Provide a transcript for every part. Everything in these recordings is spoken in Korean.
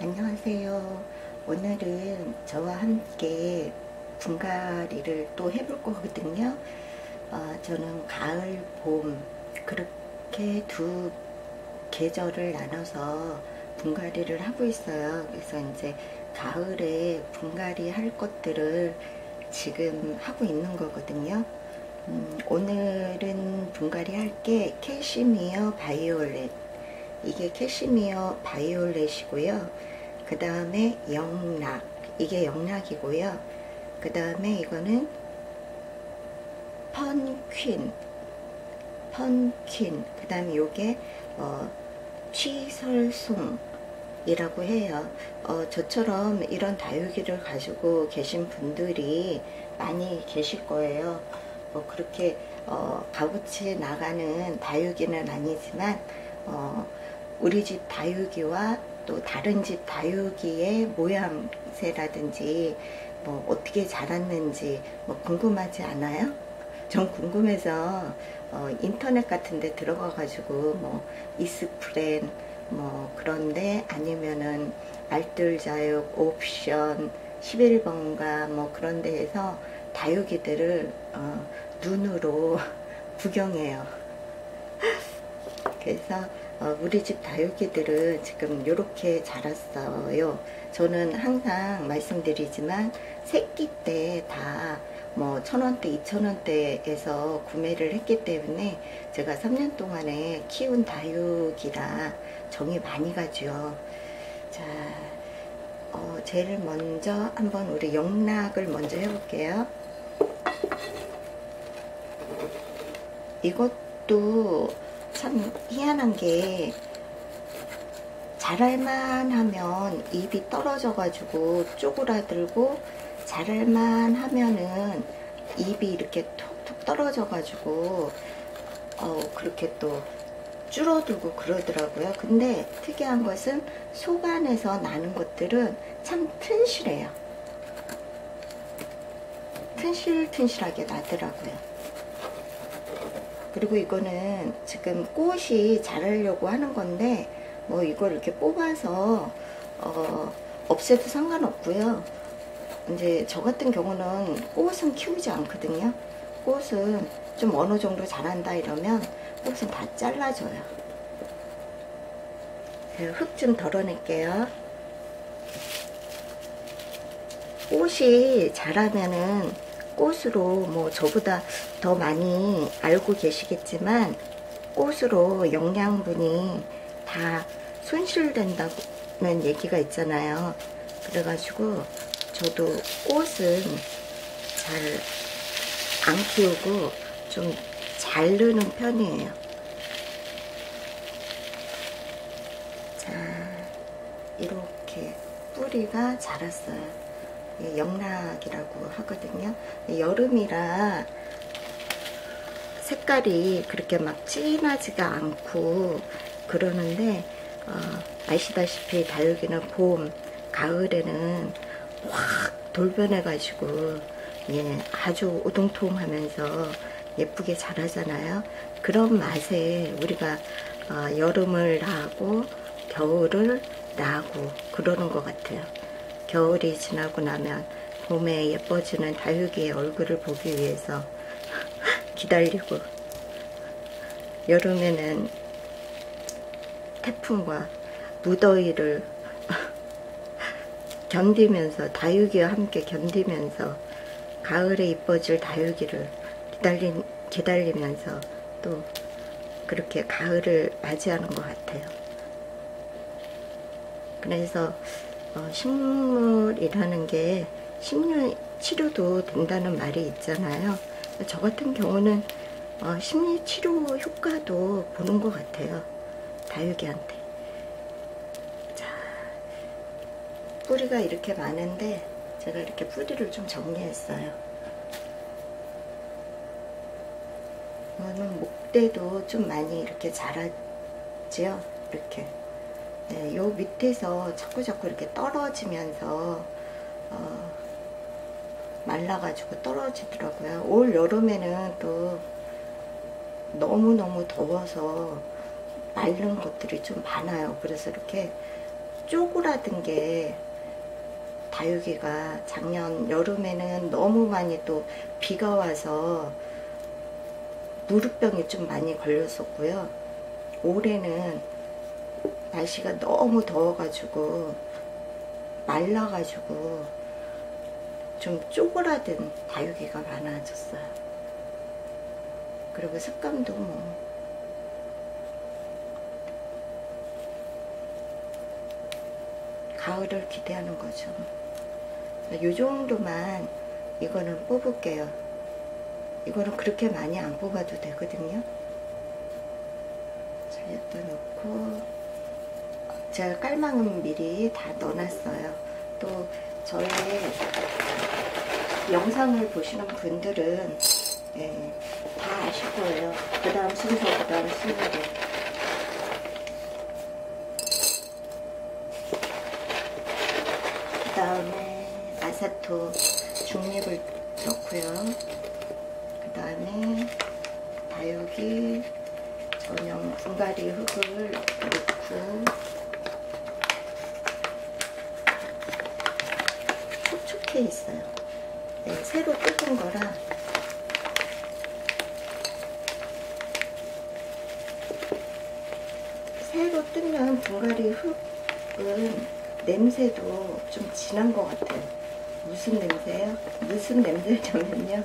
안녕하세요. 오늘은 저와 함께 분갈이를 또 해볼 거거든요. 어, 저는 가을, 봄 그렇게 두 계절을 나눠서 분갈이를 하고 있어요. 그래서 이제 가을에 분갈이 할 것들을 지금 하고 있는 거거든요. 음, 오늘은 분갈이 할 게 캐시미어 바이올렛 이게 캐시미어 바이올렛이고요. 그 다음에 영락 이게 영락이고요. 그 다음에 이거는 펀퀸 펀퀸 그 다음에 요게 어, 취설송이라고 해요. 어, 저처럼 이런 다육이를 가지고 계신 분들이 많이 계실 거예요. 뭐 그렇게 어, 값어치 나가는 다육이는 아니지만 어, 우리 집 다육이와 또 다른 집 다육이의 모양새라든지 뭐 어떻게 자랐는지 뭐 궁금하지 않아요? 전 궁금해서 어, 인터넷 같은 데 들어가 가지고 뭐 이스프렌 뭐 그런데 아니면은 알뜰자육 옵션 11번가 뭐 그런 데에서 다육이들을 어, 눈으로 구경해요. 그래서 어, 우리 집 다육이들은 지금 이렇게 자랐어요. 저는 항상 말씀드리지만 새끼 때 다 뭐 천원대, 이천원대에서 구매를 했기 때문에 제가 3년 동안에 키운 다육이라 정이 많이 가죠. 자, 어, 제일 먼저 한번 우리 영락을 먼저 해볼게요. 이것도 참 희한한 게 자랄만 하면 입이 떨어져 가지고 쪼그라들고 자랄만 하면은 입이 이렇게 톡톡 떨어져 가지고 어 그렇게 또 줄어들고 그러더라고요. 근데 특이한 것은 속 안에서 나는 것들은 참 튼실해요. 튼실튼실하게 나더라고요 그리고 이거는 지금 꽃이 자라려고 하는 건데 뭐 이걸 이렇게 뽑아서 어, 없애도 상관없고요. 이제 저 같은 경우는 꽃은 키우지 않거든요. 꽃은 좀 어느 정도 자란다 이러면 꽃은 다 잘라줘요. 흙 좀 덜어낼게요. 꽃이 자라면은 꽃으로 뭐 저보다 더 많이 알고 계시겠지만 꽃으로 영양분이 다 손실된다는 얘기가 있잖아요. 그래가지고 저도 꽃은 잘 안 키우고 좀잘 느는 편이에요. 자, 이렇게 뿌리가 자랐어요. 영락이라고 하거든요. 여름이라 색깔이 그렇게 막 진하지가 않고 그러는데 어, 아시다시피 다육이는 봄, 가을에는 확 돌변해 가지고 예, 아주 오동통하면서 예쁘게 자라잖아요. 그런 맛에 우리가 어, 여름을 나고 겨울을 나고 그러는 것 같아요. 겨울이 지나고 나면 봄에 예뻐지는 다육이의 얼굴을 보기 위해서 기다리고 여름에는 태풍과 무더위를 견디면서 다육이와 함께 견디면서 가을에 이뻐질 다육이를 기다리, 기다리면서 또 그렇게 가을을 맞이하는 것 같아요. 그래서 어, 식물이라는 게 심리 치료도 된다는 말이 있잖아요. 저 같은 경우는 어, 심리 치료 효과도 보는 것 같아요. 다육이한테. 자, 뿌리가 이렇게 많은데 제가 이렇게 뿌리를 좀 정리했어요. 이거는 목대도 좀 많이 이렇게 자라지요. 이렇게. 네, 요 밑에서 자꾸 자꾸 이렇게 떨어지면서 어, 말라가지고 떨어지더라고요. 올 여름에는 또 너무너무 더워서 마른 것들이 좀 많아요. 그래서 이렇게 쪼그라든 게 다육이가 작년 여름에는 너무 많이 또 비가 와서 무릎병이 좀 많이 걸렸었고요. 올해는 날씨가 너무 더워가지고 말라가지고 좀 쪼그라든 다육이가 많아졌어요. 그리고 색감도 뭐 가을을 기대하는 거죠. 이 정도만 이거는 뽑을게요. 이거는 그렇게 많이 안 뽑아도 되거든요. 자, 여기다 넣고 제가 깔망은 미리 다 넣어놨어요. 또 저의 영상을 보시는 분들은 예, 다 아실 거예요. 그 다음 순서, 그 다음 순서로. 그 다음에 아사토 중립을 넣고요. 그 다음에 다육이 전용 분갈이 흙을 넣고 촉촉해 있어요. 네, 새로 뜯은 거라 새로 뜯는 분갈이 흙은 냄새도 좀 진한 것 같아요. 무슨 냄새요? 무슨 냄새냐면요.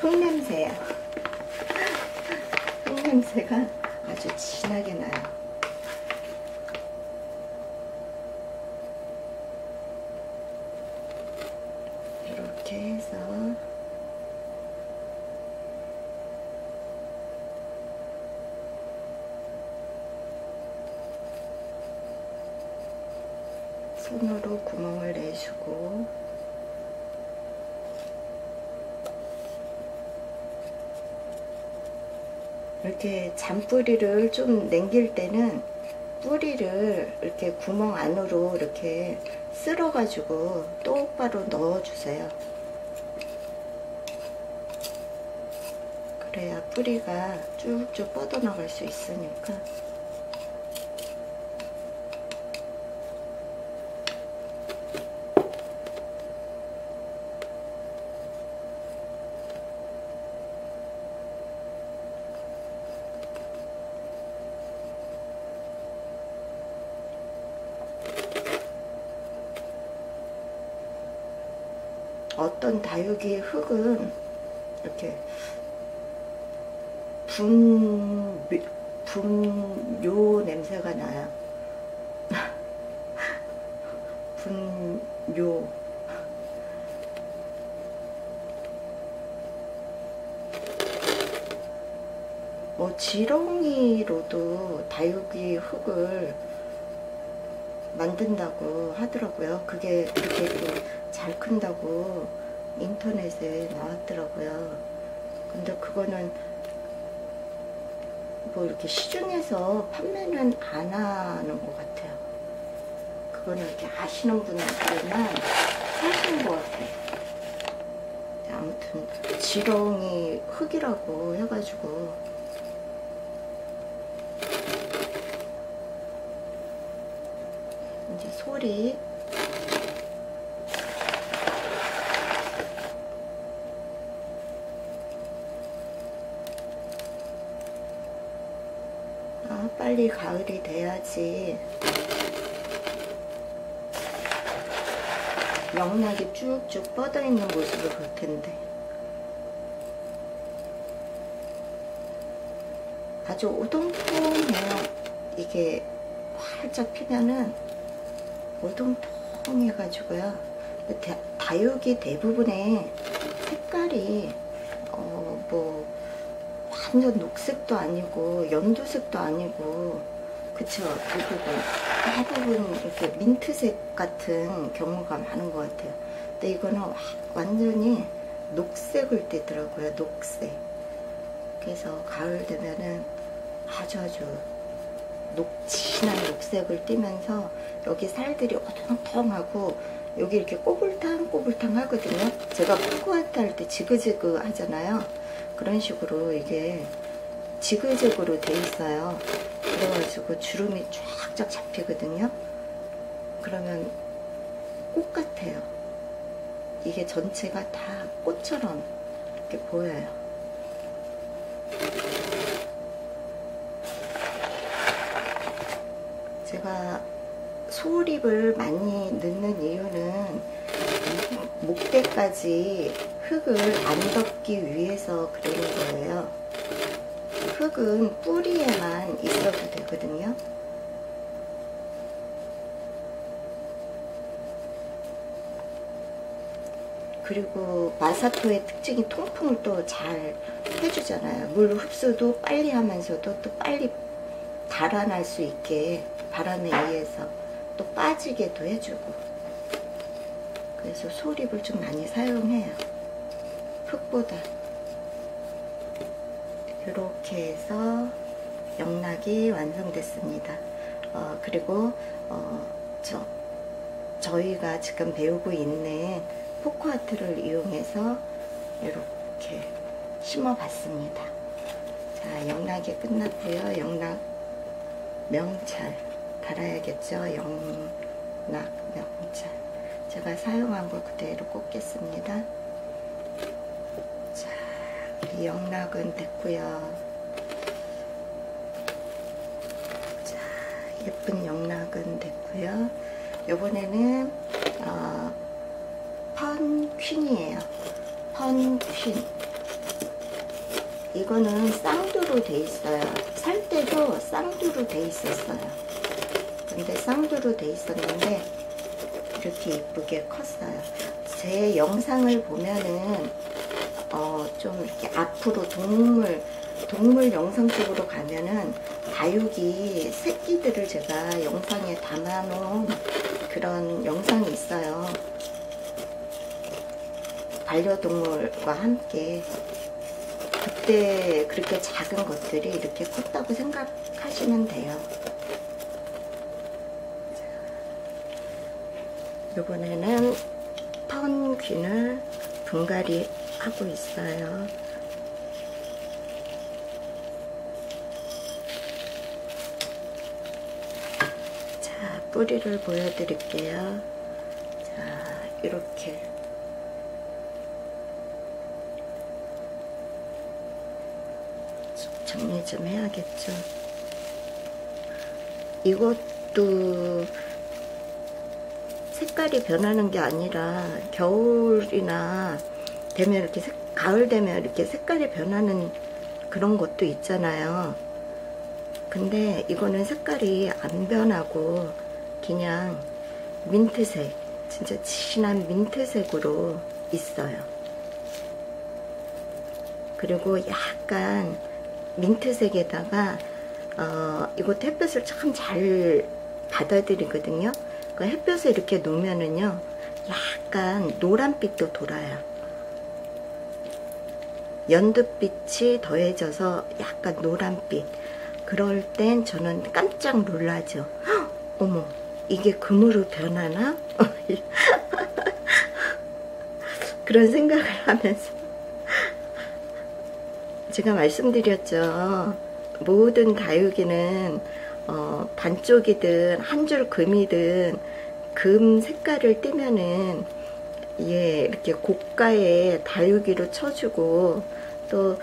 흙 냄새예요. 흙 냄새가 아주 진하게 나요. 이렇게 해서 손으로 구멍을 내주고 이렇게 잔 뿌리를 좀 남길 때는 뿌리를 이렇게 구멍 안으로 이렇게 쓸어 가지고 똑바로 넣어 주세요. 그래야 뿌리가 쭉쭉 뻗어나갈 수 있으니까 어떤 다육이 흙은 이렇게 분, 분요 냄새가 나요. 분요. 뭐 지렁이로도 다육이 흙을 만든다고 하더라고요. 그게 이렇게 잘 큰다고 인터넷에 나왔더라고요. 근데 그거는 뭐 이렇게 시중에서 판매는 안 하는 것 같아요. 그거는 이렇게 아시는 분들만 사시는 것 같아요. 아무튼 지렁이 흙이라고 해가지고 이제 소리 아 빨리 가을이 돼야지. 영락이 쭉쭉 뻗어 있는 모습을 볼 텐데. 아주 오동통해요. 이게 활짝 피면은 오동통해가지고요. 다육이 대부분의 색깔이 어 뭐 완전 녹색도 아니고 연두색도 아니고 그쵸 대부분 대부분 이렇게 민트색 같은 경우가 많은 것 같아요. 근데 이거는 완전히 녹색을 띠더라고요. 녹색. 그래서 가을 되면은 아주 아주 녹진한 녹색을 띠면서 여기 살들이 어통통하고 여기 이렇게 꼬불탕꼬불탕 하거든요. 제가 포크아트 할 때 지그지그 하잖아요. 그런 식으로 이게 지그재그로 돼 있어요. 그래가지고 주름이 쫙쫙 잡히거든요. 그러면 꽃 같아요. 이게 전체가 다 꽃처럼 이렇게 보여요. 제가 소립을 많이 넣는 이유는 목대까지 흙을 안 덮기 위해서 그러는 거예요. 흙은 뿌리에만 있어도 되거든요. 그리고 마사토의 특징이 통풍을 또 잘 해주잖아요. 물 흡수도 빨리 하면서도 또 빨리 달아날 수 있게 바람에 의해서 또 빠지게도 해주고 그래서 소립을 좀 많이 사용해요. 흙보다 이렇게 해서 영락이 완성됐습니다. 어, 그리고 어, 저, 저희가 지금 배우고 있는 포크아트를 이용해서 이렇게 심어 봤습니다. 자, 영락이 끝났고요. 영락 명찰 달아야겠죠. 영락 명찰 제가 사용한 걸 그대로 꽂겠습니다. 자, 이 영락은 됐고요. 자, 예쁜 영락은 됐고요. 요번에는 어, 펀퀸이에요. 펀퀸. 이거는 쌍두로 돼 있어요. 살 때도 쌍두로 돼 있었어요. 근데 쌍두로 돼 있었는데 이렇게 이쁘게 컸어요. 제 영상을 보면은 어, 좀 이렇게 앞으로 동물 동물 영상 쪽으로 가면은 다육이 새끼들을 제가 영상에 담아놓은 그런 영상이 있어요. 반려동물과 함께 그때 그렇게 작은 것들이 이렇게 컸다고 생각하시면 돼요. 이번에는 턴균을 분갈이 하고 있어요. 자, 뿌리를 보여드릴게요. 자, 이렇게 정리 좀 해야겠죠. 이것도 색깔이 변하는 게 아니라 겨울이나 되면 이렇게 색, 가을 되면 이렇게 색깔이 변하는 그런 것도 있잖아요. 근데 이거는 색깔이 안 변하고 그냥 민트색, 진짜 진한 민트색으로 있어요. 그리고 약간 민트색에다가 어, 이거 햇볕을 참 잘 받아들이거든요. 그 햇볕에 이렇게 놓으면은요, 약간 노란빛도 돌아요. 연두빛이 더해져서 약간 노란빛. 그럴 땐 저는 깜짝 놀라죠. 헉, 어머, 이게 금으로 변하나? 그런 생각을 하면서 제가 말씀드렸죠. 모든 다육이는 어, 반쪽이든 한 줄 금이든 금 색깔을 띠면은 예 이렇게 고가의 다육이로 쳐주고 또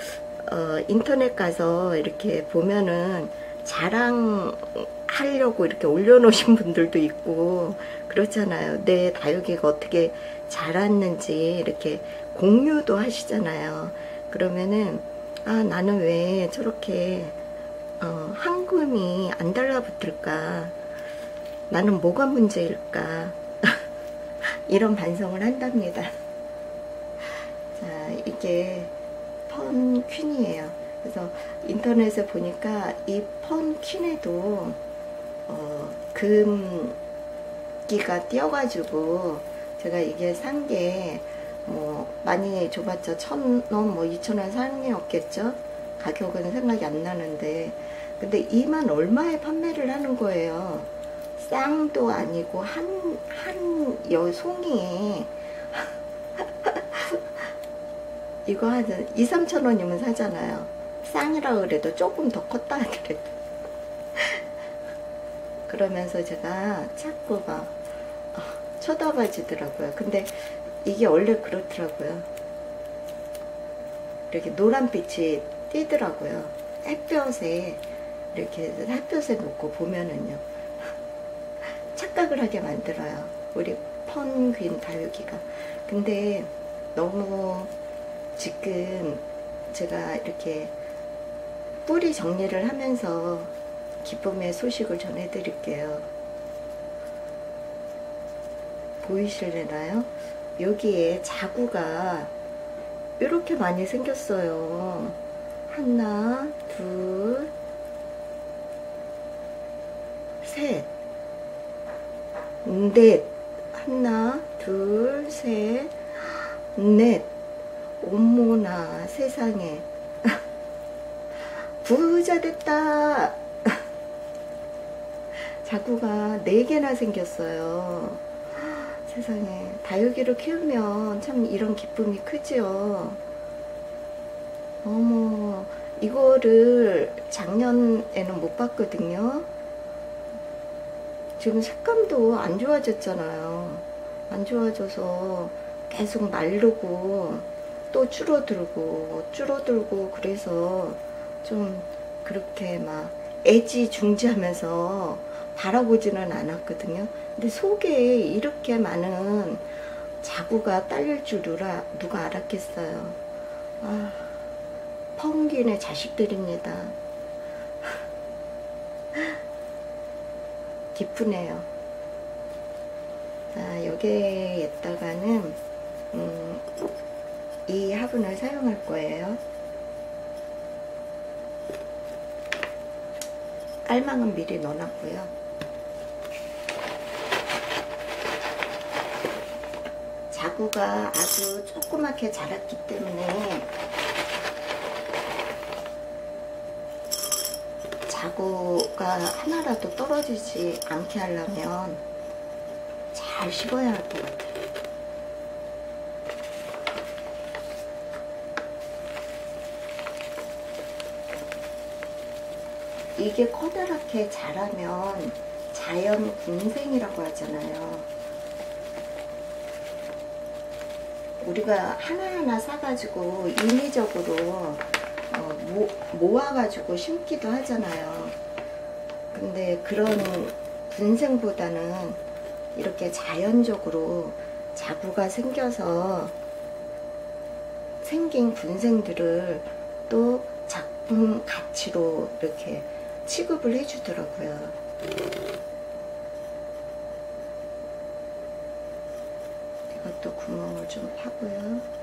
어, 인터넷 가서 이렇게 보면은 자랑하려고 이렇게 올려놓으신 분들도 있고 그렇잖아요. 내 다육이가 어떻게 자랐는지 이렇게 공유도 하시잖아요. 그러면은 아 나는 왜 저렇게 어, 황금이 안 달라붙을까? 나는 뭐가 문제일까? 이런 반성을 한답니다. 자 이게 펀 퀸이에요. 그래서 인터넷에 보니까 이 펀 퀸에도 어, 금기가 띄어가지고 제가 이게 산게 뭐 많이 줘봤자 천원 뭐 이천원 사는 게 없겠죠? 가격은 생각이 안 나는데 근데 이만 얼마에 판매를 하는 거예요 쌍도 아니고 한 한 여 송이에 이거 한 2, 3천 원이면 사잖아요 쌍이라 그래도 조금 더 컸다 그래도 그러면서 제가 자꾸 막 어, 쳐다봐 주더라고요. 근데 이게 원래 그렇더라고요. 이렇게 노란빛이 띄더라고요. 햇볕에 이렇게 햇볕에 놓고 보면은요. 착각을 하게 만들어요. 우리 펀귄 다육이가. 근데 너무 지금 제가 이렇게 뿌리 정리를 하면서 기쁨의 소식을 전해드릴게요. 보이실래나요? 여기에 자구가 이렇게 많이 생겼어요. 하나, 둘, 셋, 넷. 하나, 둘, 셋, 넷. 어머나 세상에. 부자 됐다. 자구가 네 개나 생겼어요. 세상에 다육이를 키우면 참 이런 기쁨이 크지요. 어머 이거를 작년에는 못 봤거든요. 지금 색감도 안 좋아졌잖아요. 안 좋아져서 계속 마르고 또 줄어들고 줄어들고 그래서 좀 그렇게 막 애지중지하면서 바라보지는 않았거든요. 근데 속에 이렇게 많은 자구가 딸릴 줄 누가, 알았겠어요. 아, 펑긴의 자식들입니다. 기쁘네요. 자, 여기에다가는 음, 이 화분을 사용할 거예요. 깔망은 미리 넣어놨고요. 자구가 아주 조그맣게 자랐기 때문에 자구가 하나라도 떨어지지 않게 하려면 잘 씹어야 할 것 같아요. 이게 커다랗게 자라면 자연 군생이라고 하잖아요. 우리가 하나하나 사가지고 인위적으로 어, 모, 모아가지고 심기도 하잖아요. 근데 그런 군생보다는 이렇게 자연적으로 자구가 생겨서 생긴 군생들을 또 작품 가치로 이렇게 취급을 해주더라고요. 이것도 구멍을 좀 파고요.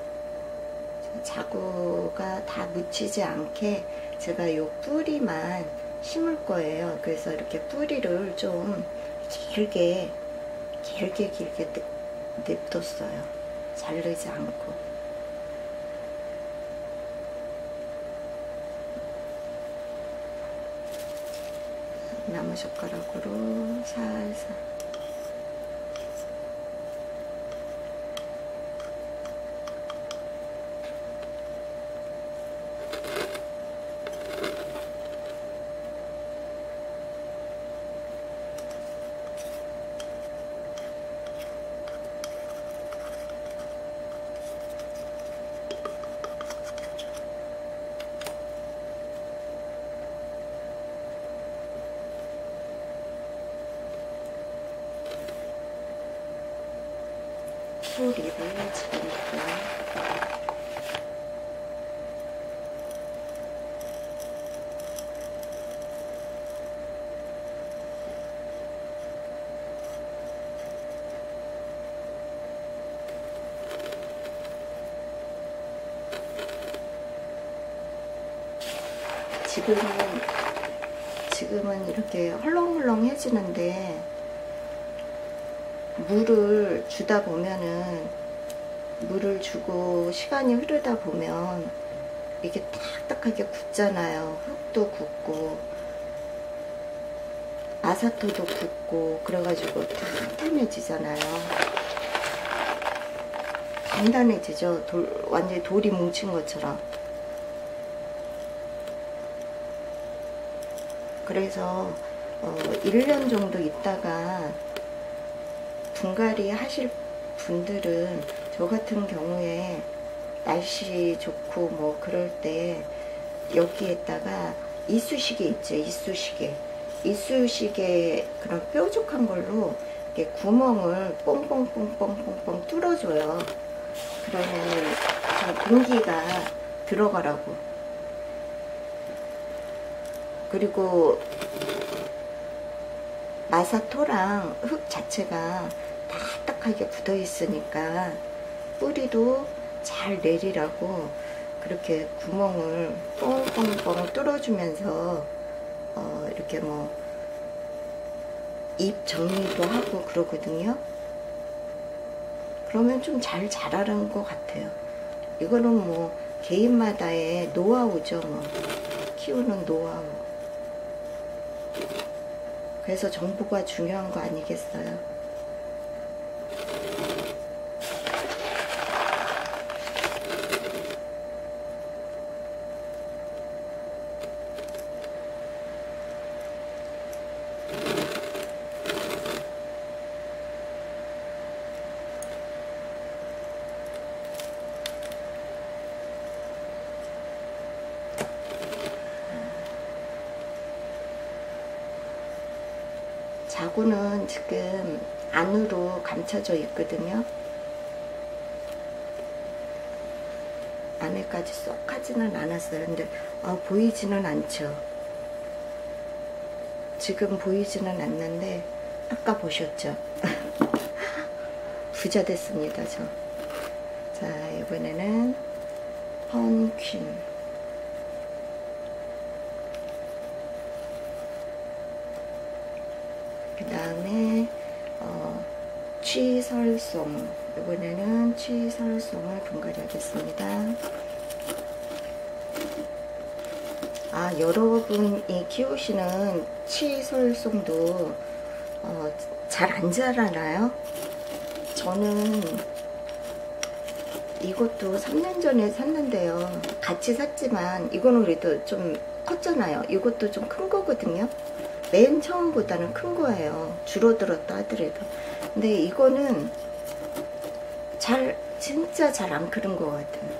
자구가 다 묻히지 않게 제가 요 뿌리만 심을 거예요. 그래서 이렇게 뿌리를 좀 길게 길게 길게 냅뒀어요. 자르지 않고. 나무 젓가락으로 살살 뿌리를 집어넣고요. 지금은 지금은 이렇게 헐렁헐렁 해지는데 물을 주다 보면은 물을 주고 시간이 흐르다 보면 이게 딱딱하게 굳잖아요. 흙도 굳고 아사토도 굳고 그래가지고 탄탄해지잖아요. 단단해지죠. 돌, 완전히 돌이 뭉친 것처럼. 그래서 어, 1년 정도 있다가 분갈이 하실 분들은 저 같은 경우에 날씨 좋고 뭐 그럴 때 여기에다가 이쑤시개 있죠 이쑤시개. 이쑤시개 그런 뾰족한 걸로 이렇게 구멍을 뽕뽕뽕뽕뽕뽕 뚫어줘요. 그러면 좀 공기가 들어가라고. 그리고 마사토랑 흙 자체가 딱딱하게 굳어 있으니까 뿌리도 잘 내리라고 그렇게 구멍을 뻥뻥뻥 뚫어주면서 어 이렇게 뭐 잎 정리도 하고 그러거든요. 그러면 좀 잘 자라는 것 같아요. 이거는 뭐 개인마다의 노하우죠. 뭐 키우는 노하우. 그래서 정보가 중요한 거 아니겠어요? 자구는 지금 감춰져 있거든요. 안에까지 쏙 하지는 않았어요. 근데 아, 보이지는 않죠. 지금 보이지는 않는데 아까 보셨죠? 부자 됐습니다, 저. 자, 이번에는 펀퀸. 그 다음에 어, 취설송. 이번에는 취설송을 분갈이 하겠습니다. 아 여러분이 키우시는 취설송도 어, 잘 안 자라나요? 저는 이것도 3년 전에 샀는데요. 같이 샀지만 이거는 그래도 좀 컸잖아요. 이것도 좀 큰 거거든요 맨 처음보다는 큰 거예요. 줄어들었다 하더라도. 근데 이거는 잘, 진짜 잘 안 크는 것 같아요.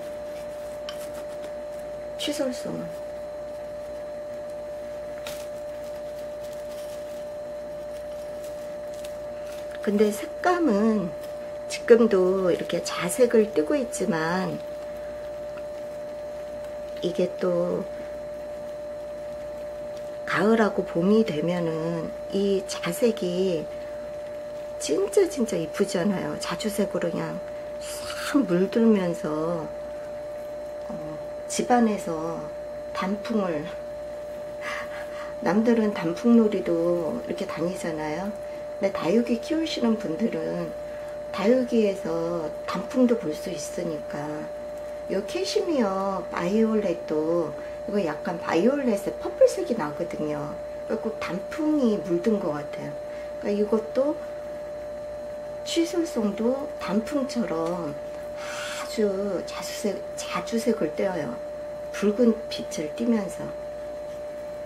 취설성은. 근데 색감은 지금도 이렇게 자색을 띄고 있지만 이게 또 가을하고 봄이 되면은 이 자색이 진짜 진짜 이쁘잖아요. 자주색으로 그냥 싹 물들면서 어, 집안에서 단풍을 남들은 단풍놀이도 이렇게 다니잖아요. 근데 다육이 키우시는 분들은 다육이에서 단풍도 볼 수 있으니까 요 캐시미어 바이올렛도 이거 약간 바이올렛의 퍼플색이 나거든요. 꼭 단풍이 물든 것 같아요. 그러니까 이것도 취술성도 단풍처럼 아주 자주색, 자주색을 떼어요. 붉은 빛을 띠면서.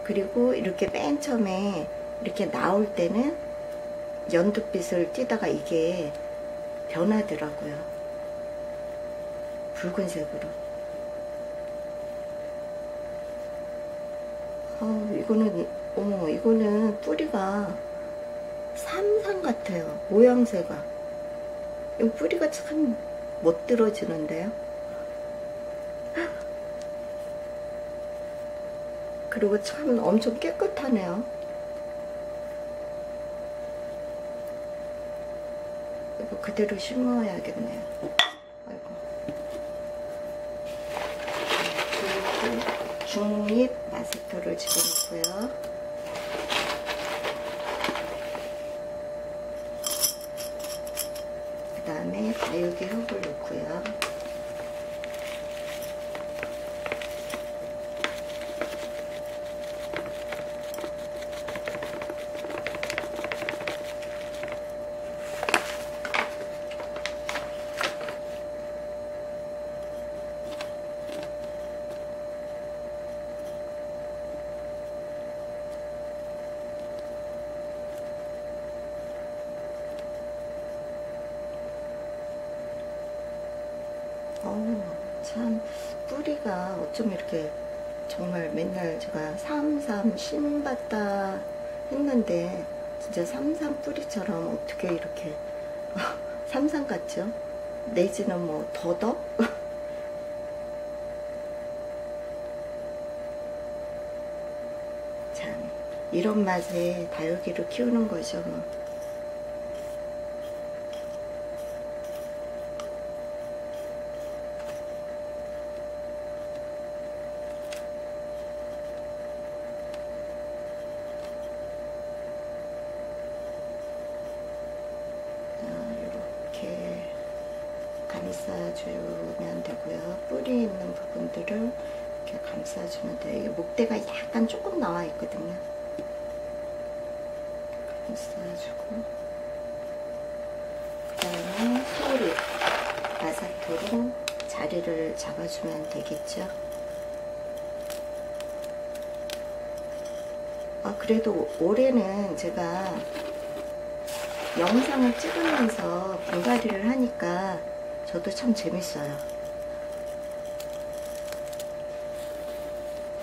그리고 이렇게 맨 처음에 이렇게 나올 때는 연두빛을 띠다가 이게 변하더라고요. 붉은색으로. 어, 이거는 어머 이거는 뿌리가 삼상 같아요. 모양새가. 이 뿌리가 참 못들어지는데요? 그리고 참 엄청 깨끗하네요. 이거 그대로 심어야겠네요 아이고 그리고 중립 마스터를 집어넣고요. 그 다음에 다육이 흙을 이렇게 정말 맨날 제가 삼삼 신받다 했는데 진짜 삼삼 뿌리처럼 어떻게 이렇게 삼삼 같죠? 내지는 뭐 더덕? 참 이런 맛에 다육이를 키우는 거죠 뭐. 이렇게 감싸주면 되고요. 뿌리 있는 부분들을 이렇게 감싸주면 돼요. 이게 목대가 약간 조금 나와 있거든요. 감싸주고 그 다음에 소리 아사토로 자리를 잡아주면 되겠죠. 아, 그래도 올해는 제가 영상을 찍으면서 분갈이를 하니까 저도 참 재밌어요.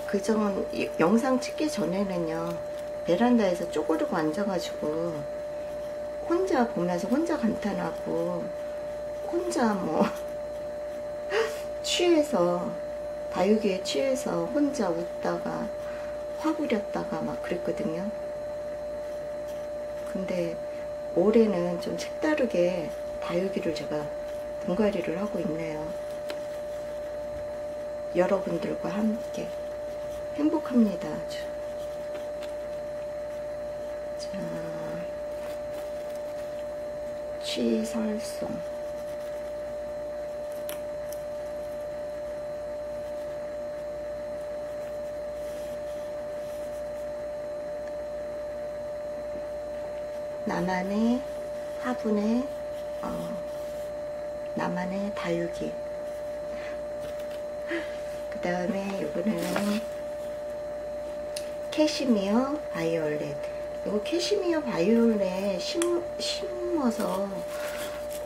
그전 영상 찍기 전에는요 베란다에서 쪼그리고 앉아가지고 혼자 보면서 혼자 감탄하고 혼자 뭐 취해서 다육이에 취해서 혼자 웃다가 화부렸다가 막 그랬거든요. 근데 올해는 좀 색다르게 다육이를 제가 분갈이를 하고 있네요. 여러분들과 함께 행복합니다. 아주. 자, 취설송. 나만의 화분의 어, 나만의 다육이. 그 다음에 이거는 캐시미어 바이올렛. 이거 캐시미어 바이올렛 심, 심어서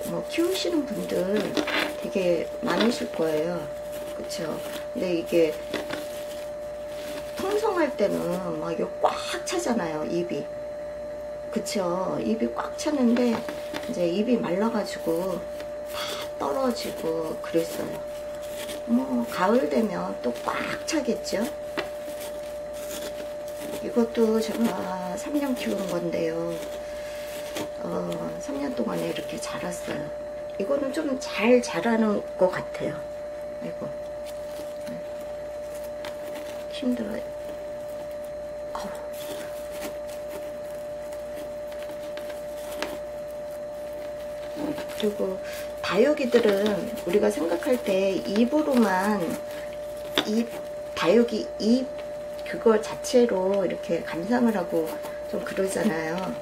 뭐 키우시는 분들 되게 많으실 거예요. 그쵸? 근데 이게 통성할 때는 막 이거 꽉 차잖아요 입이 그쵸. 입이 꽉 찼는데 이제 입이 말라가지고 다 떨어지고 그랬어요. 뭐 가을 되면 또 꽉 차겠죠? 이것도 제가 3년 키운 건데요. 어, 3년 동안에 이렇게 자랐어요. 이거는 좀 잘 자라는 것 같아요. 이거 네. 힘들어요 그리고 다육이들은 우리가 생각할 때 입으로만 입 다육이 입 그거 자체로 이렇게 감상을 하고 좀 그러잖아요.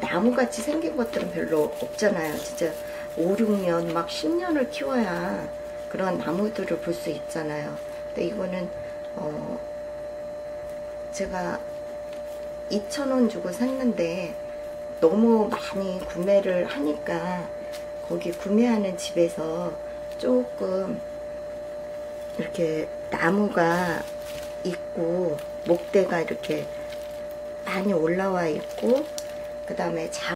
나무같이 생긴 것들은 별로 없잖아요. 진짜 5, 6년 막 10년을 키워야 그런 나무들을 볼 수 있잖아요. 근데 이거는 어 제가 2,000원 주고 샀는데 너무 많이 구매를 하니까 거기 구매하는 집에서 조금 이렇게 나무가 있고 목대가 이렇게 많이 올라와 있고 그 다음에